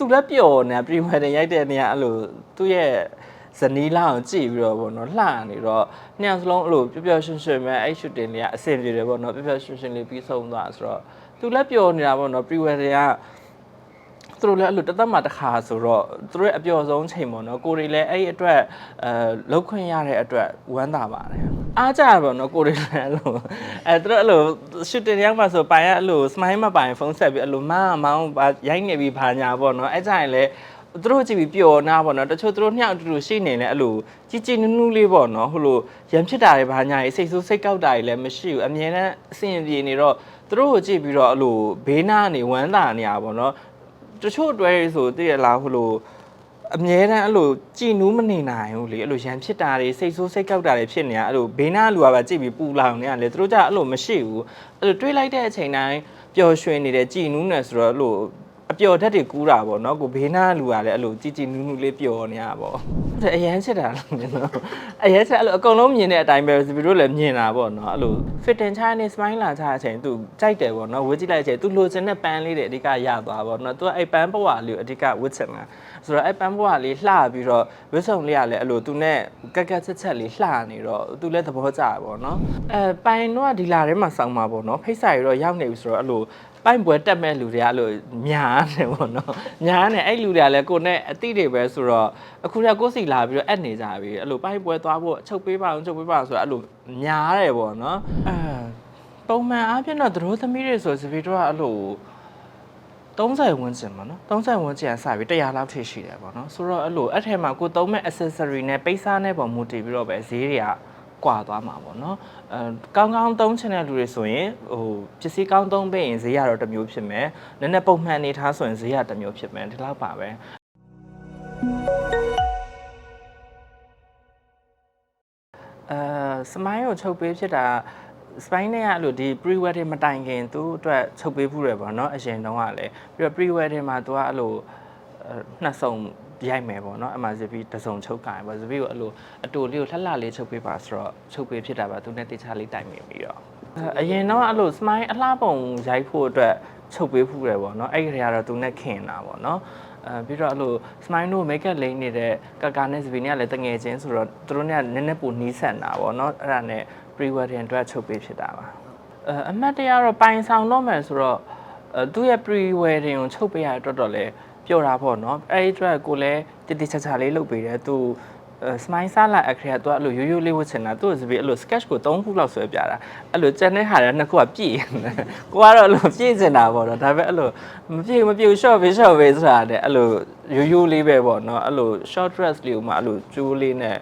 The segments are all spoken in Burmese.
သူလည်းပျော်နေတာ pre wedding ရိုက်တဲ့နေရာအဲ့လိုသူ့ရဲ့ဇနီးလာကိုကြည့်ပြီးတော့ပေါ့နော်လှနေတော့နှစ်ယောက်စလုံးအဲ့လိုပျော်ပျော်ရွှင်ရွှင်ပဲအဲ့ shooting တွေကအဆင်ပြေတယ်ပေါ့နော်ပျော်ပျော်ရွှင်ရွှင်လေးပြီးဆုံးသွားဆိုတော့သူလည်းပျော်နေတာပေါ့နော် pre wedding က သူတို့လည်းအဲ့လိုတစ်သက်မှတစ်ခါဆိုတော့သူတို့ရဲ့အပျော်ဆုံးချိန်ပေါ့နော်ကိုရီလည်းအဲ့ဒီအတွက်အဲလောက်ခွင့်ရတဲ့အတွက်ဝမ်းသာပါတယ်အားကြပါတော့ကိုရီလည်းအဲ့လိုအဲသူတို့အဲ့လိုရှူတင်ရောက်မှဆိုပိုင်ရအဲ့လို smile မပိုင်ဖုန်းဆက်ပြီးအဲ့လိုမမမောင်းပါရိုက်နေပြီးဘာညာပေါ့နော်အဲ့ကြရင်လည်းသူတို့ကြည့်ပြီးပျော်နာပေါ့နော်တချို့သူတို့နှစ်ယောက်အတူတူရှိနေလဲအဲ့လိုជីជីနူးနူးလေးပေါ့နော်ဟိုလိုရံဖြစ်တာတွေဘာညာကြီးစိတ်ဆိုးစိတ်ကောက်တာတွေလည်းမရှိဘူးအမြဲတမ်းအဆင်ပြေနေတော့သူတို့ကိုကြည့်ပြီးတော့အဲ့လိုဘေးနားနေဝမ်းသာနေရပါပေါ့နော် တချို့အတွဲဆိုတည့်ရလားဟိုလိုအမြဲတမ်းအဲ့လိုကြည်နူးမနေနိုင်ဘူးလေအဲ့လိုရန်ဖြစ်တာတွေစိတ်ဆိုးစိတ်ကောက်တာတွေဖြစ်နေတာအဲ့လိုဘေးနားလူကပဲကြည့်ပြီးပူလောင်နေရလေသူတို့ကြအဲ့လိုမရှိဘူးအဲ့လိုတွေးလိုက်တဲ့အချိန်တိုင်းပျော်ရွှင်နေတယ်ကြည်နူးနေဆိုတော့အဲ့လို အပျော်ဓာတ်တွေကူးတာပေါ့နော်ကိုဘေးနားလူကလည်းအဲ့လိုကြည်ကြည်နူးနူးလေးပျော်နေရပါပေါ့ဟုတ်တယ်အရန်ချစ်တာလို့မြင်တော့အရန်ချစ်အဲ့လိုအကုန်လုံးမြင်တဲ့အတိုင်းပဲဗီတို့လည်းမြင်တာပေါ့နော်အဲ့လို fit and china smile လာချတဲ့အချိန်သူကြိုက်တယ်ပေါ့နော်ဝေးကြည့်လိုက်တဲ့အချိန်သူလိုချင်တဲ့ပန်းလေးတွေအဓိကရသွားပေါ့နော်သူကအဲ့ပန်းပဝါလေးကိုအဓိကဝတ်ချင်တာဆိုတော့အဲ့ပန်းပဝါလေးလှပြီးတော့ဝတ်ဆောင်လေးကလည်းအဲ့လိုသူနဲ့ကက်ကက်ချက်ချက်လေးလှနေတော့သူလည်းသဘောကျတာပေါ့နော်အဲပိုင်တော့ဒီလာထဲမှာစောင်းမှာပေါ့နော်ဖိတ်စာရီတော့ရောက်နေပြီဆိုတော့အဲ့လိုပိုင်ပွဲတက်မဲ့လူတွေကအဲ့လိုညားနေပေါ့နော်ညားနေအဲ့လူတွေကလည်းကိုနဲ့အတိတွေပဲဆိုတော့အခုတည်းကိုစီလာပြီးတော့အက်နေကြပြီအဲ့လိုပိုင်ပွဲသွားဖို့အချုပ်ပေးပါအောင်ချုပ်ပေးပါအောင်ဆိုတော့အဲ့လိုညားတယ်ပေါ့နော်အဲပုံမှန်အားဖြင့်တော့သတို့သမီးတွေဆိုစပီတော့အဲ့လို 30ဝန်းကျင်ပါနော်30ဝန်းကျင်ကစပြီး100လောက်ထိရှိတယ်ပေါ့နော်ဆိုတော့အဲ့လိုအဲ့ထဲမှာကိုသုံးမဲ့ accessory နဲ့ပိတ်စားနဲ့ပုံမူတည်ပြီးတော့ပဲဈေးတွေကကွာသွားမှာပေါ့နော်အဲကောင်းကောင်းသုံးချင်တဲ့လူတွေဆိုရင်ဟိုပစ္စည်းကောင်းသုံးပေးရင်ဈေးရတော့တစ်မျိုးဖြစ်မယ်နည်းနည်းပုံမှန်အနေထားဆိုရင်ဈေးရတစ်မျိုးဖြစ်မယ်ဒီလောက်ပါပဲအဲစမိုင်းကိုချုပ်ပေးဖြစ်တာ စပိုင်းနဲ့ကအဲ့လိုဒီ pre wedding မတိုင်ခင်သူ့အတွက်ချုပ်ပေးဖို့ရပေါ့နော်အရင်တုန်းကလည်းပြီးတော့ pre wedding မှာသူကအဲ့လိုအဲနှစ်စုံရိုက်မယ်ပေါ့နော်အမှဇပီတစ်စုံချုပ်ကြရပေါ့ဇပီကိုအဲ့လိုအတူလေးကိုလှလှလေးချုပ်ပေးပါဆိုတော့ချုပ်ပေးဖြစ်တာပါသူနဲ့တေချာလေးတိုင်မိပြီးတော့အဲအရင်တော့အဲ့လို smile အလှပုံရိုက်ဖို့အတွက်ချုပ်ပေးဖို့ရပေါ့နော်အဲ့ဒီခါကတော့သူနဲ့ခင်တာပေါ့နော် အဲပြီးတော့အဲ့လို smile တို့ make up လိမ့်နေတဲ့ကကာနဲ့စပီနဲ့ကလည်းတငယ်ချင်းဆိုတော့သူတို့နဲ့ကနည်းနည်းပိုနီးစပ်တာပေါ့နော်အဲ့ဒါနဲ့ pre wedding အတွက်ချုပ်ပေးဖြစ်တာပါအဲအမှတ်တရတော့ပိုင်ဆောင်တော့မယ်ဆိုတော့အဲသူ့ရဲ့ pre wedding ကိုချုပ်ပေးရတဲ့အတွက်တော့လေပျော်တာပေါ့နော်အဲ့ဒီအတွက်ကိုလည်းတတိချာချာလေးလုပ်ပေးတယ်သူ အဲ smile စားလာအခရာသူကအဲ့လိုရိုးရိုးလေးဝတ်ချင်တာသူ့စပီအဲ့လို sketch ကို3ခုလောက်ဆွဲပြတာအဲ့လိုကြံတဲ့ဟာတွေနှစ်ခုကပြည့်နေကိုကတော့အဲ့လိုပြည့်ချင်တာပေါ့နော်ဒါပေမဲ့အဲ့လိုမပြည့်မပြည့် short ပဲ short ပဲဆိုတာတဲ့အဲ့လိုရိုးရိုးလေးပဲပေါ့နော်အဲ့လို short dress လေးကိုမှအဲ့လိုကျိုးလေးနဲ့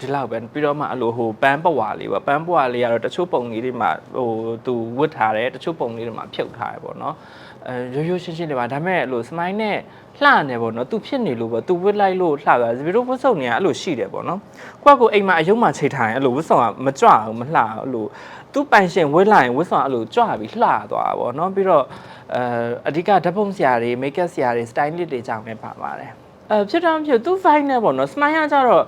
ဒီလောက်ပဲပြီးတော့မှအဲ့လိုဟိုပန်းပဝါလေးပေါ့ပန်းပဝါလေးကတော့တချို့ပုံလေးတွေမှာဟိုသူဝတ်ထားတယ်တချို့ပုံလေးတွေမှာဖြုတ်ထားတယ်ပေါ့နော်အဲ ရိုးရိုးရှင်းရှင်းလေးပါဒါပေမဲ့အဲ့လိုစမိုင်းနဲ့လှနေပေါ့နော်သူဖြစ်နေလို့ပေါ့သူဝတ်လိုက်လို့လှသွားတယ်ဗီတို့ဝတ်စုံနေကအဲ့လိုရှိတယ်ပေါ့နော်ကိုကကိုအိမ်မှာအယုံမှာချိန်ထားရင်အဲ့လိုဝတ်စုံကမကြွအောင်မလှအောင်အဲ့လိုသူပိုင်ရှင်ဝတ်လိုက်ရင်ဝတ်စုံကအဲ့လိုကြွပြီးလှသွားတာပေါ့နော်ပြီးတော့အဲအဓိကဓာတ်ပုံဆရာတွေမိတ်ကပ်ဆရာတွေစတိုင်လစ်တွေကြောင့်လည်းပါပါတယ်အဲဖြစ်တော့ဖြစ်သူ fine နဲ့ပေါ့နော်စမိုင်းကကြတော့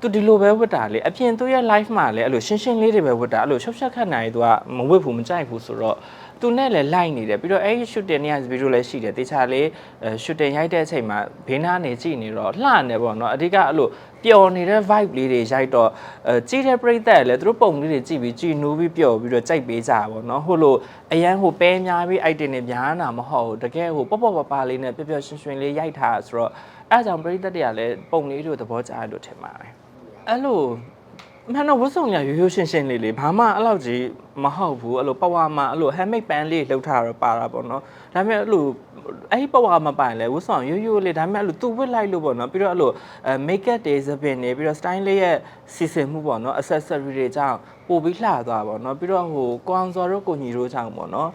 သူဒီလိုပဲဝတ်တာလေအပြင်သူရဲ့ life မှာလည်းအဲ့လိုရှင်းရှင်းလေးတွေပဲဝတ်တာအဲ့လိုရှောက်ရှက်ခတ်နိုင်သူကမဝတ်ဘူးမကြိုက်ဘူးဆိုတော့ သူနဲ့လည်းလိုက်နေတယ်ပြီးတော့အဲ့ဒီ shooting เนี่ยဗီဒီယိုလည်းရှိတယ်တေချာလေးအဲ shooting ရိုက်တဲ့အချိန်မှာဘေးနားနေကြည့်နေတော့လှနေပေါ့နော်အဓိကအဲ့လိုပျော်နေတဲ့ vibe လေးတွေရိုက်တော့အဲကြည့်တဲ့ပရိသတ်လည်းသူတို့ပုံလေးတွေကြည့်ပြီးကြည်နူးပြီးပျော်ပြီးတော့ကြိုက်ပေးကြတာပေါ့နော်ဟိုလိုအရန်ဟိုပဲများပြီး item တွေများတာမဟုတ်ဘူးတကယ်ဟိုပေါ့ပေါ့ပါပါလေးနဲ့ပျော်ပျော်ရွှင်ရွှင်လေးရိုက်ထားတာဆိုတော့အဲ့ဒါကြောင့်ပရိသတ်တွေကလည်းပုံလေးတွေကိုသဘောကျတယ်လို့ထင်ပါတယ် အဲ့လို မှန်တော့ဝတ်စုံရရိုးရိုးရှင်းရှင်းလေးလေးဘာမှအဲ့လောက်ကြီးမဟုတ်ဘူးအဲ့လိုပဝါမှာအဲ့လို handmade ပန်းလေးလှုပ်ထားတော့ပါတာပေါ့နော်ဒါပေမဲ့အဲ့လိုအဲ့ဒီပဝါမပိုင်လဲဝတ်စုံရိုးရိုးလေးဒါပေမဲ့အဲ့လိုသူဝတ်လိုက်လို့ပေါ့နော်ပြီးတော့အဲ့လိုအဲ make up တွေသပင်တွေပြီးတော့ style လေးရဲ့စီစဉ်မှုပေါ့နော် accessory တွေကြောင့်ပို့ပြီးလှသွားပေါ့နော်ပြီးတော့ဟိုကွန်စော်တို့ကိုညီတို့ကြောင့်ပေါ့နော်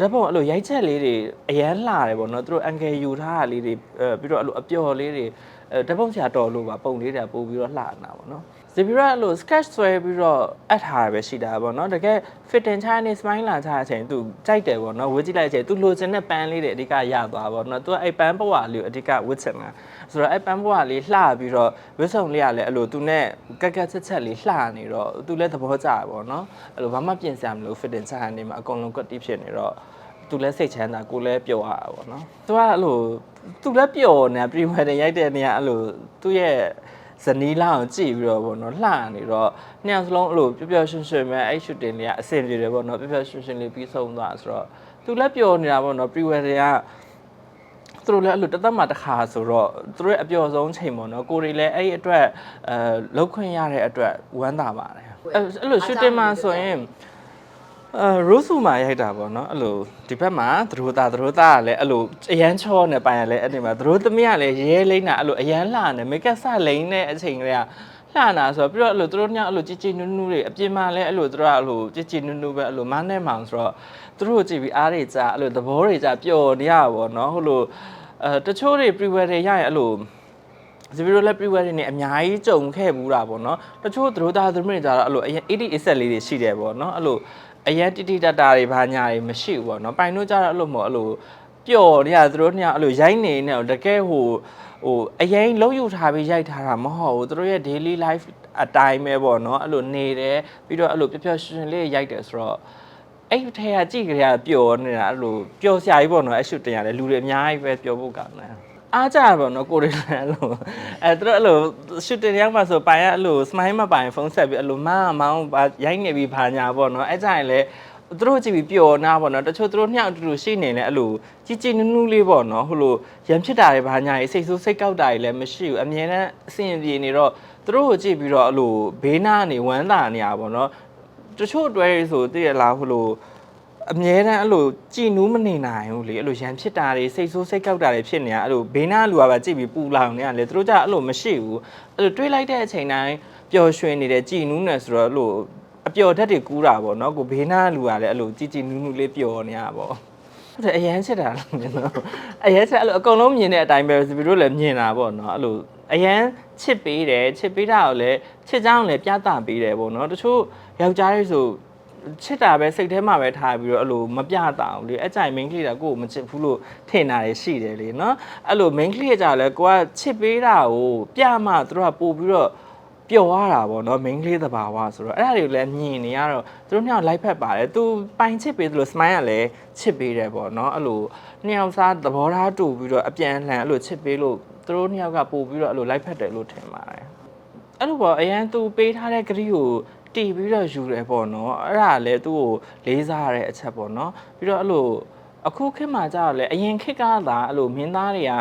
ဓာတ်ပုံအဲ့လိုရိုက်ချက်လေးတွေအရန်လှတယ်ပေါ့နော်သူတို့ angle ယူထားတာလေးတွေအဲပြီးတော့အဲ့လိုအပျော်လေးတွေအဲဓာတ်ပုံဆရာတော်လို့ပါပုံလေးတွေပို့ပြီးတော့လှနေတာပေါ့နော် ဇီဘီရာအဲ့လို sketch ဆွဲပြီးတော့အပ်ထားရပဲရှိတာပေါ့နော်တကယ် fit in Chinese smile လာချတဲ့အချိန်သူကြိုက်တယ်ပေါ့နော်ဝတ်ကြည့်လိုက်တဲ့အချိန်သူလိုချင်တဲ့ပန်းလေးတွေအဓိကရသွားပေါ့နော်သူကအဲ့ပန်းပဝါလေးကိုအဓိကဝတ်ချင်တာဆိုတော့အဲ့ပန်းပဝါလေးလှပြီးတော့ဝတ်စုံလေးကလည်းအဲ့လိုသူနဲ့ကက်ကက်ချက်ချက်လေးလှနေတော့သူလည်းသဘောကျတာပေါ့နော်အဲ့လိုဘာမှပြင်စရာမလို fit in China နေမှာအကုန်လုံးကွက်တီးဖြစ်နေတော့သူလည်းစိတ်ချမ်းသာကိုလည်းပျော်ရတာပေါ့နော်သူကအဲ့လိုသူလည်းပျော်နေတာ pre wedding ရိုက်တဲ့နေရာအဲ့လိုသူ့ရဲ့ ဇနီးလာအောင်ကြည့်ပြီးတော့ပေါ့နော်လှနေတော့နှစ်ယောက်စလုံးအဲ့လိုပျော်ပျော်ရွှင်ရွှင်ပဲအဲ့ shooting တွေကအဆင်ပြေတယ်ပေါ့နော်ပျော်ပျော်ရွှင်ရွှင်လေးပြီးဆုံးသွားဆိုတော့သူလည်းပျော်နေတာပေါ့နော် pre wedding ကသူတို့လည်းအဲ့လိုတစ်သက်မှတစ်ခါဆိုတော့သူတို့ရဲ့အပျော်ဆုံးချိန်ပေါ့နော်ကိုရီလည်းအဲ့ဒီအတွက်အဲလောက်ခွင့်ရတဲ့အတွက်ဝမ်းသာပါတယ်အဲ့အဲ့လို shooting မှာဆိုရင် အဲရိုးဆူမှာရိုက်တာပေါ့နော်အဲ့လိုဒီဘက်မှာသတို့သားသတို့သားကလည်းအဲ့လိုအရန်ချောနေပိုင်ရလဲအဲ့ဒီမှာသတို့သမီးကလည်းရဲလိမ့်တာအဲ့လိုအရန်လှနေမိတ်ကပ်စလိမ့်တဲ့အချိန်ကလေးကလှနာဆိုတော့ပြီးတော့အဲ့လိုသူတို့ညအဲ့လိုကြည်ကြည်နူးနူးတွေအပြင်မှာလည်းအဲ့လိုသူတို့ကအဲ့လိုကြည်ကြည်နူးနူးပဲအဲ့လိုမန်းနဲ့မောင်ဆိုတော့သူတို့ကိုကြည့်ပြီးအားတွေကြအဲ့လိုသဘောတွေကြပျော်နေရပါဘောနော်ဟိုလိုအဲတချို့တွေ pre wedding ရရင်အဲ့လိုဇဗီရိုလက် pre wedding နဲ့အများကြီးကြုံခဲ့ဘူးတာပေါ့နော်တချို့သတို့သားသတို့တွေကြတော့အဲ့လိုအရင်80 80လေးတွေရှိတယ်ပေါ့နော်အဲ့လို အရင်တိတိတတာတွေဘာညာတွေမရှိဘူးပေါ့နော်ပိုင်တို့ကြတော့အဲ့လိုမဟုတ်အဲ့လိုပျော်နေရသတို့နှစ်ယောက်အဲ့လိုရိုက်နေနေတော့တကယ်ဟိုဟိုအရင်လုံးယူထားပြီးရိုက်ထားတာမဟုတ်ဘူးသူတို့ရဲ့ daily life အတိုင်းပဲပေါ့နော်အဲ့လိုနေတယ်ပြီးတော့အဲ့လိုပျော်ပျော်ရွှင်ရွှင်လေးရိုက်တယ်ဆိုတော့အဲ့ဒီထဲကကြည့်ကြရပျော်နေတာအဲ့လိုပျော်စရာကြီးပေါ့နော်အဲ့ရှုတင်ရတယ်လူတွေအများကြီးပဲပျော်ဖို့ကောင်းတယ် အားကြပါတော့ကိုရီလည်းအဲ့လိုအဲ့သူတို့အဲ့လိုရှုတင်ရောက်မှဆိုပိုင်ရအဲ့လို smile မပိုင်ဖုန်းဆက်ပြီးအဲ့လိုမမမောင်းပါရိုက်နေပြီးဘာညာပေါ့နော်အဲ့ကြရင်လည်းသူတို့ကြည့်ပြီးပျော်နာပေါ့နော်တချို့သူတို့နှစ်ယောက်အတူတူရှိနေလဲအဲ့လိုကြီးကြီးနူးနူးလေးပေါ့နော်ဟိုလိုရံဖြစ်တာတွေဘာညာကြီးစိတ်ဆိုးစိတ်ကောက်တာတွေလည်းမရှိဘူးအမြဲတမ်းအဆင်ပြေနေတော့သူတို့ကိုကြည့်ပြီးတော့အဲ့လိုဘေးနားနေဝမ်းသာနေရပါပေါ့နော်တချို့အတွဲတွေဆိုတည်ရလားဟိုလို အမြဲတမ်းအဲ့လိုကြည်နူးမနေနိုင်ဘူးလေအဲ့လိုရန်ဖြစ်တာတွေစိတ်ဆိုးစိတ်ကောက်တာတွေဖြစ်နေတာအဲ့လိုဘေးနားလူကပဲကြည့်ပြီးပူလောင်နေရလေသူတို့ကြအဲ့လိုမရှိဘူးအဲ့လိုတွေးလိုက်တဲ့အချိန်တိုင်းပျော်ရွှင်နေတယ်ကြည်နူးနေဆိုတော့အဲ့လိုအပျော်ဓာတ်တွေကူးတာပေါ့နော်ကိုဘေးနားလူကလည်းအဲ့လိုကြည်ကြည်နူးနူးလေးပျော်နေရပါပေါ့ဟုတ်တယ်အရန်ချစ်တာလို့မြင်တော့အရန်ချစ်အဲ့လိုအကုန်လုံးမြင်တဲ့အတိုင်းပဲစပီတို့လည်းမြင်တာပေါ့နော်အဲ့လိုအရန်ချစ်ပေးတယ်ချစ်ပေးတာကိုလည်းချစ်ကြောင်းလည်းပြသပေးတယ်ပေါ့နော်တချို့ယောက်ျားတွေဆို ချစ်တာပဲစိတ်ထဲမှာပဲထားပြီးတော့အဲ့လိုမပြတာအောင်လေအကြိုင် main ကလေးတာကိုယ်မချစ်ဘူးလို့ထင်တာတွေရှိတယ်လေနော်အဲ့လို main ကလေးကြလည်းကိုကချစ်ပေးတာကိုပြမှသူတို့ကပို့ပြီးတော့ပျော်ရတာပေါ့နော် main ကလေးသဘာဝဆိုတော့အဲ့ဒါတွေကိုလည်းမြင်နေရတော့သူတို့နှစ်ယောက် live ဖက်ပါတယ်သူပိုင်ချစ်ပေးသလို smile ကလည်းချစ်ပေးတယ်ပေါ့နော်အဲ့လိုနှစ်ယောက်စားသဘောထားတူပြီးတော့အပြန်အလှန်အဲ့လိုချစ်ပေးလို့သူတို့နှစ်ယောက်ကပို့ပြီးတော့အဲ့လို live ဖက်တယ်လို့ထင်ပါတယ်အဲ့လိုပေါ့အရန်သူပေးထားတဲ့ဂရီကို တီးပြီးတော့ယူတယ်ပေါ့နော်အဲ့ဒါလည်းသူ့ကိုလေးစားရတဲ့အချက်ပေါ့နော်ပြီးတော့အဲ့လိုအခုခေတ်မှာကြာတော့လေအရင်ခေတ်ကသာအဲ့လိုမင်းသားတွေက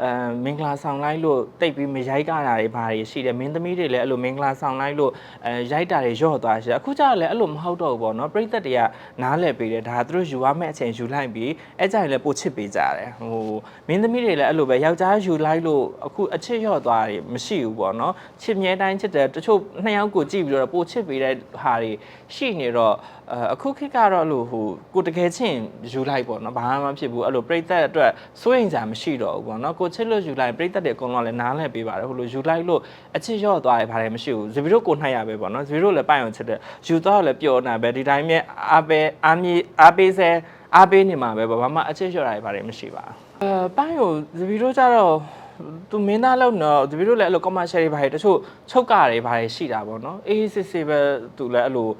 အဲမင်္ဂလာဆောင်လိုက်လို့တိတ်ပြီးမရိုက်ကြတာတွေဘာတွေရှိတယ်မင်းသမီးတွေလည်းအဲ့လိုမင်္ဂလာဆောင်လိုက်လို့အဲရိုက်တာတွေရော့သွားရှိတယ်အခုကြာတော့လည်းအဲ့လိုမဟုတ်တော့ဘူးပေါ့နော်ပြိသက်တွေကနားလည်ပေးတယ်ဒါသူတို့ယူရမယ့်အချိန်ယူလိုက်ပြီးအဲ့ကြရင်လည်းပို့ချစ်ပေးကြတယ်ဟိုမင်းသမီးတွေလည်းအဲ့လိုပဲယောက်ျားယူလိုက်လို့အခုအချစ်ရော့သွားတယ်မရှိဘူးပေါ့နော်ချစ်မြဲတိုင်းချစ်တယ်တချို့နှစ်ယောက်ကိုကြည့်ပြီးတော့ပို့ချစ်ပေးတဲ့ဟာတွေရှိနေတော့ အဲအခုခေတ်ကတော့အဲ့လိုဟိုကိုတကယ်ချင်းယူလိုက်ပေါ့နော်ဘာမှမဖြစ်ဘူးအဲ့လိုပြိသက်အတွက်စိုးရိမ်စရာမရှိတော့ဘူးပေါ့နော်ကိုချစ်လို့ယူလိုက်ပြိသက်တွေအကုန်လုံးကလည်းနားလည်ပေးပါတယ်ဟိုလိုယူလိုက်လို့အချစ်ရော့သွားတယ်ဘာတွေမရှိဘူးဇဗီတို့ကိုနှိုက်ရပဲပေါ့နော်ဇဗီတို့လည်းပိုင်အောင်ချစ်တယ်ယူသွားတော့လည်းပျော်နေပဲဒီတိုင်းမြဲအားပဲအားမြေအားပေးစေအားပေးနေမှာပဲပေါ့ဘာမှအချစ်ရော့တာတွေဘာတွေမရှိပါဘူးအဲပိုင်ကိုဇဗီတို့ကြတော့သူမင်းသားလောက်တော့ဒီဗီဒီယိုလည်းအဲ့လို commercial တွေဘာတွေတချို့ချုပ်ကတွေဘာတွေရှိတာပေါ့နော်အေးစစ်စစ်ပဲသူလည်းအဲ့လိုဟို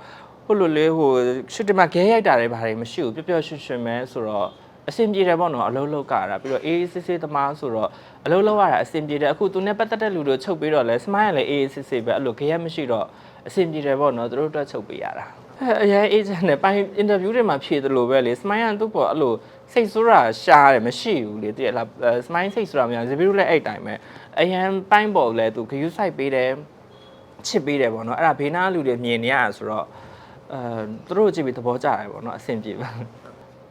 လိုလေဟိုရှစ်တမခဲရိုက်တာတွေဘာတွေမရှိဘူးပျော့ပျော့ရွှင်ရွှင်ပဲဆိုတော့အဆင်ပြေတယ်ပေါ့နော်အလုံးလုံးကတာပြီးတော့အေးစစ်စစ်သမားဆိုတော့အလုံးလုံးရတာအဆင်ပြေတယ်အခုသူနဲ့ပတ်သက်တဲ့လူတွေချုပ်ပြီးတော့လဲ smile လည်းအေးစစ်စစ်ပဲအဲ့လိုခဲရမရှိတော့အဆင်ပြေတယ်ပေါ့နော်သူတို့အတွက်ချုပ်ပေးရတာအဲအရင် agent နဲ့ပိုင်း interview တွေမှာဖြေတယ်လို့ပဲလေ smile ကသူ့ပေါ်အဲ့လိုစိတ်ဆိုးတာရှားတယ်မရှိဘူးလေတည်ရလား smile စိတ်ဆိုတာများဇီဘီတို့လည်းအဲ့တိုင်းပဲအရင်ပိုင်းပေါ်လဲသူဂယူးဆိုင်ပေးတယ်ချစ်ပေးတယ်ပေါ့နော်အဲ့ဒါဘေးနားလူတွေမြင်နေရတာဆိုတော့ အဲသူတို့ကြည့်ပြီးသဘောကျတယ်ပေါ့နော်အဆင်ပြေပါ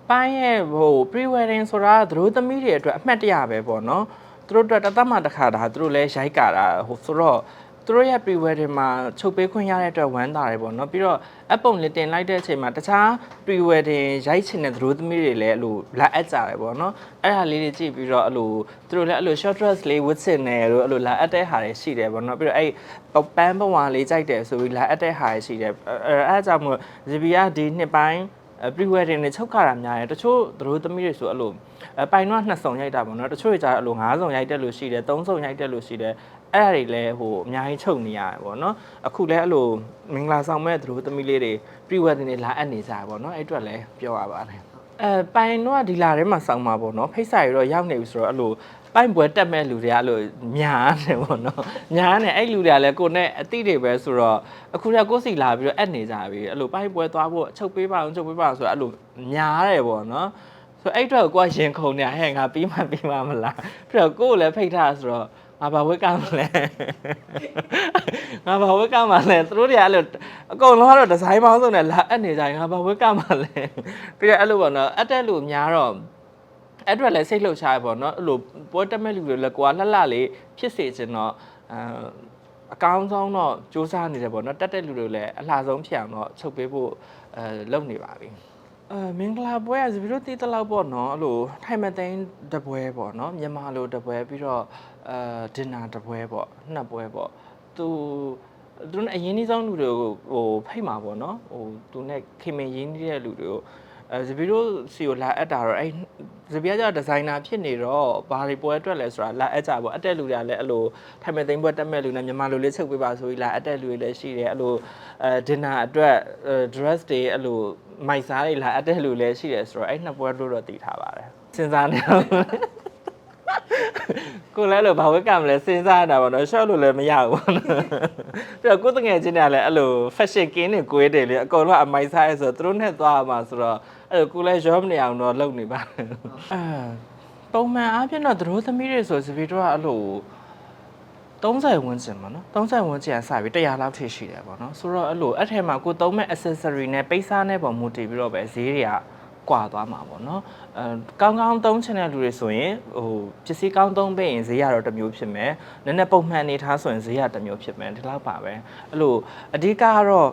ပိုင်းရဲ့ဟို pre wedding ဆိုတာကသူတို့သမီးတွေအတွက်အမှတ်တရပဲပေါ့နော်သူတို့အတွက်တစ်သက်မှတစ်ခါဒါသူတို့လည်းရိုက်ကြတာဟိုဆိုတော့ သူတို့ရဲ့ pre wedding မှာချုပ်ပေးခွင့်ရတဲ့အတွက်ဝမ်းသာတယ်ပေါ့နော်ပြီးတော့အပုံလေးတင်လိုက်တဲ့အချိန်မှာတခြား pre wedding ရိုက်ချင်တဲ့သူတို့သမီးတွေလည်းအဲ့လိုလာအပ်ကြတယ်ပေါ့နော်အဲ့ဒါလေးတွေကြည့်ပြီးတော့အဲ့လိုသူတို့လည်းအဲ့လို short dress လေးဝတ်ချင်တယ်လို့အဲ့လိုလာအပ်တဲ့ဟာတွေရှိတယ်ပေါ့နော်ပြီးတော့အဲ့ပန်းပဝါလေးကြိုက်တယ်ဆိုပြီးလာအပ်တဲ့ဟာတွေရှိတယ်အဲအဲ့ဒါကြောင့်မို့ဇဘီကဒီနှစ်ပိုင်း pre wedding တွေချုပ်ခါတာများတယ်တချို့သူတို့သမီးတွေဆိုအဲ့လိုအပိုင်တော့နှစ်စုံရိုက်တာပေါ့နော်တချို့တွေကျတော့အဲ့လို၅စုံရိုက်တက်လို့ရှိတယ်၃စုံရိုက်တက်လို့ရှိတယ် အဲ့ဒါတွေလည်းဟိုအများကြီးချုပ်နေရတယ်ပေါ့နော်အခုလည်းအဲ့လိုမင်္ဂလာဆောင်မဲ့သူတို့သမီးလေးတွေ pre wedding တွေလာအပ်နေကြတယ်ပေါ့နော်အဲ့အတွက်လည်းပြောရပါတယ်အဲပိုင်တော့ဒီလာထဲမှာစောင်းမှာပေါ့နော်ဖိတ်စာရီတော့ရောက်နေပြီဆိုတော့အဲ့လိုပိုင်ပွဲတက်မဲ့လူတွေကအဲ့လိုညာနေပေါ့နော်ညာနေအဲ့လူတွေကလည်းကိုနဲ့အတိတွေပဲဆိုတော့အခုကကိုယ်စီလာပြီးတော့အပ်နေကြပြီအဲ့လိုပိုင်ပွဲသွားဖို့အချုပ်ပေးပါအောင်ချုပ်ပေးပါအောင်ဆိုတော့အဲ့လိုညာတယ်ပေါ့နော်ဆိုတော့အဲ့အတွက်ကိုကရင်ခုန်နေဟဲ့ငါပြီးမှပြီးမှမလားပြီးတော့ကိုယ်ကိုလည်းဖိတ်ထားဆိုတော့ ငါဘာဝက်ကမလဲငါဘာဝက်ကမလဲသူတို့တွေကအဲ့လိုအကုန်လုံးကတော့ဒီဇိုင်းပေါင်းစုံနဲ့လာအပ်နေကြရင်ငါဘာဝက်ကမလဲပြီးတော့အဲ့လိုပေါ့နော်အပ်တဲ့လူများတော့အဲ့အတွက်လည်းစိတ်လှုပ်ရှားရပေါ့နော်အဲ့လိုပွဲတက်မဲ့လူတွေလည်းကွာလှလှလေးဖြစ်စေချင်တော့အအကောင်းဆုံးတော့စူးစမ်းနေတယ်ပေါ့နော်တက်တဲ့လူတွေလည်းအလှဆုံးဖြစ်အောင်တော့ချုပ်ပေးဖို့အဲလုပ်နေပါပြီ အဲမင်္ဂလာပွဲကစပီတို့တီးတလောက်ပေါ့နော်အဲ့လိုထိုင်မသိန်းတပွဲပေါ့နော်မြန်မာလိုတပွဲပြီးတော့အဲဒင်နာတပွဲပေါ့နှစ်ပွဲပေါ့သူသူနဲ့အရင်ကြီးဆုံးလူတွေကိုဟိုဖိတ်မှာပေါ့နော်ဟိုသူနဲ့ခင်မင်ရင်းနေတဲ့လူတွေကိုအဲဇပီတို့စီကိုလာအပ်တာတော့အဲဇပီကကျတော့ဒီဇိုင်နာဖြစ်နေတော့ဘာတွေပွဲအတွက်လဲဆိုတာလာအပ်ကြပေါ့အတက်လူတွေကလည်းအဲ့လိုထိုင်မဲ့သိမ်းပွဲတက်မဲ့လူနဲ့မြန်မာလူလေးချုပ်ပေးပါဆိုပြီးလာအပ်တဲ့လူတွေလည်းရှိတယ်အဲ့လိုအဲဒင်နာအတွက် dress တွေအဲ့လို မိုက်စားတွေလာအပ်တဲ့လူလည်းရှိတယ်ဆိုတော့အဲ့နှစ်ပွဲလို့တော့တည်ထားပါတယ်စဉ်းစားနေအောင်ကိုလည်းလို့ဘာဝက်ကမလဲစဉ်းစားရတာပေါ့နော် short လို့လည်းမရဘူးပေါ့နော်ပြီးတော့ကိုယ်တငယ်ချင်းတွေကလည်းအဲ့လို fashion king တွေကိုွေးတယ်လေအကုန်လုံးအမိုက်စားရဲဆိုတော့သူတို့နဲ့သွားရမှာဆိုတော့အဲ့လိုကိုလည်းရောမနေအောင်တော့လုပ်နေပါအဲပုံမှန်အားဖြင့်တော့သူတို့သမီးတွေဆိုစပီတော့အဲ့လို 30ဝန်းကျင်ပါနော်30ဝန်းကျင်အစပြီး100လောက်ထိရှိတယ်ပေါ့နော်ဆိုတော့အဲ့လိုအဲ့ထဲမှာကိုသုံးမဲ့ accessory နဲ့ပိတ်စားနဲ့ပုံမူတည်ပြီးတော့ပဲဈေးတွေကကွာသွားမှာပေါ့နော်အဲကောင်းကောင်းသုံးချင်တဲ့လူတွေဆိုရင်ဟိုပစ္စည်းကောင်းသုံးပေးရင်ဈေးရတော့တစ်မျိုးဖြစ်မယ်နည်းနည်းပုံမှန်အနေထားဆိုရင်ဈေးရတစ်မျိုးဖြစ်မယ်ဒီလောက်ပါပဲအဲ့လိုအဓိကကတော့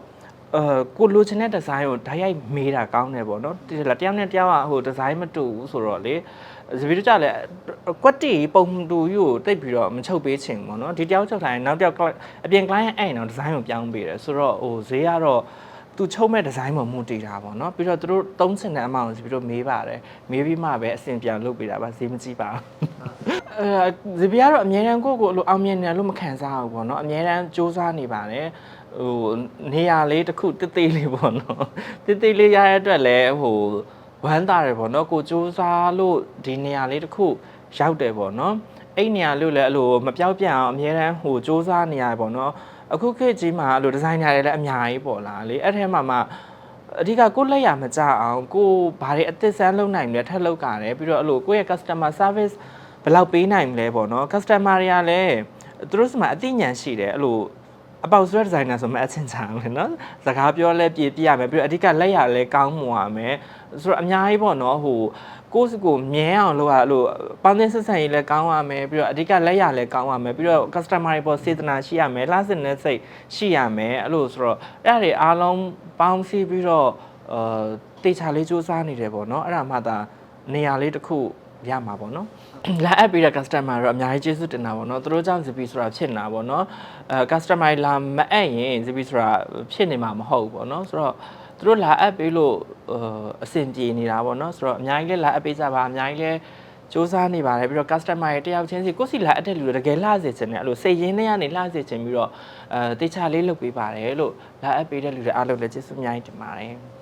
အဲကိုလိုချင်တဲ့ဒီဇိုင်းကိုဓာတ်ရိုက်မေးတာကောင်းတယ်ပေါ့နော်ဒီလားတယောက်နဲ့တယောက်ကဟိုဒီဇိုင်းမတူဘူးဆိုတော့လေ စပီတော့ကြလဲကွက်တီပုံတူယူကိုတိတ်ပြီးတော့မချုပ်ပေးချင်ဘူးပေါ့နော်ဒီတယောက်ချုပ်တိုင်းနောက်တယောက်အပြင် client အဲ့နော်ဒီဇိုင်းကိုပြောင်းပေးတယ်ဆိုတော့ဟိုဈေးကတော့သူချုပ်မဲ့ဒီဇိုင်းပေါ်မူတည်တာပေါ့နော်ပြီးတော့သူတို့သုံးစင်တဲ့အမောင်စီပြီးတော့မေးပါတယ်မေးပြီးမှပဲအဆင်ပြန်လုပ်ပေးတာပါဈေးမကြည့်ပါဘူးအဲဇီဘီကတော့အမြဲတမ်းကိုယ့်ကိုယ်လိုအောင်မြင်တယ်လို့မခံစားဘူးပေါ့နော်အမြဲတမ်းစူးစမ်းနေပါတယ်ဟိုနေရာလေးတစ်ခုတစ်သေးလေးပေါ့နော်တစ်သေးလေးရတဲ့အတွက်လည်းဟို ဝမ်းသာတယ်ပေါ့နော်ကိုစူးစမ်းလို့ဒီနေရာလေးတစ်ခုရောက်တယ်ပေါ့နော်အဲ့နေရာလို့လည်းအဲ့လိုမပြောက်ပြတ်အောင်အမြဲတမ်းဟိုစူးစမ်းနေရတယ်ပေါ့နော်အခုခေတ်ကြီးမှာအဲ့လိုဒီဇိုင်နာတွေလည်းအများကြီးပေါ်လာလေအဲ့ထဲမှာမှအဓိကကိုယ့်လက်ရမကြအောင်ကိုဘာတွေအသစ်ဆန်းလုပ်နိုင်မလဲထပ်လုပ်ကြတယ်ပြီးတော့အဲ့လိုကိုယ့်ရဲ့ customer service ဘယ်လောက်ပေးနိုင်မလဲပေါ့နော် customer တွေကလည်းသူတို့စမှာအသိဉာဏ်ရှိတယ်အဲ့လို အပေါက်ဆွဲဒီဇိုင်နာဆိုမှအချင်းချာမယ်နော်စကားပြောလဲပြပြရမယ်ပြီးတော့အဓိကလက်ရလဲကောင်းမွန်ရမယ်ဆိုတော့အများကြီးပေါ့နော်ဟိုကိုယ့်စကိုမြဲအောင်လုပ်ရလို့ပန်းသင်းဆက်ဆံရေးလည်းကောင်းရမယ်ပြီးတော့အဓိကလက်ရလည်းကောင်းရမယ်ပြီးတော့ customer တွေပေါ်စေတနာရှိရမယ်လှဆင်တဲ့စိတ်ရှိရမယ်အဲ့လိုဆိုတော့အဲ့ဒါတွေအားလုံးပေါင်းစည်းပြီးတော့အာတေချာလေးစူးစမ်းနေတယ်ပေါ့နော်အဲ့ဒါမှသာနေရာလေးတစ်ခုရမှာပေါ့နော် လာအပ်ပြီးတဲ့ customer တော့အများကြီးကျေးဇူးတင်တာပေါ့နော်သူတို့ကြောင့်ဇပီဆိုတာဖြစ်နေတာပေါ့နော်အဲ customer လာမအပ်ရင်ဇပီဆိုတာဖြစ်နေမှာမဟုတ်ဘူးပေါ့နော်ဆိုတော့သူတို့လာအပ်ပြီးလို့အဆင်ပြေနေတာပေါ့နော်ဆိုတော့အများကြီးလည်းလာအပ်ပေးကြပါအများကြီးလည်းစူးစမ်းနေပါတယ်ပြီးတော့ customer တွေတယောက်ချင်းစီကိုယ့်စီလာအပ်တဲ့လူတွေတကယ်လှစေချင်တယ်အဲ့လိုစိတ်ရင်းထဲကနေလှစေချင်ပြီးတော့အဲတေချာလေးလုပ်ပေးပါတယ်လို့လာအပ်ပေးတဲ့လူတွေအားလုံးလည်းကျေးဇူးအများကြီးတင်ပါတယ်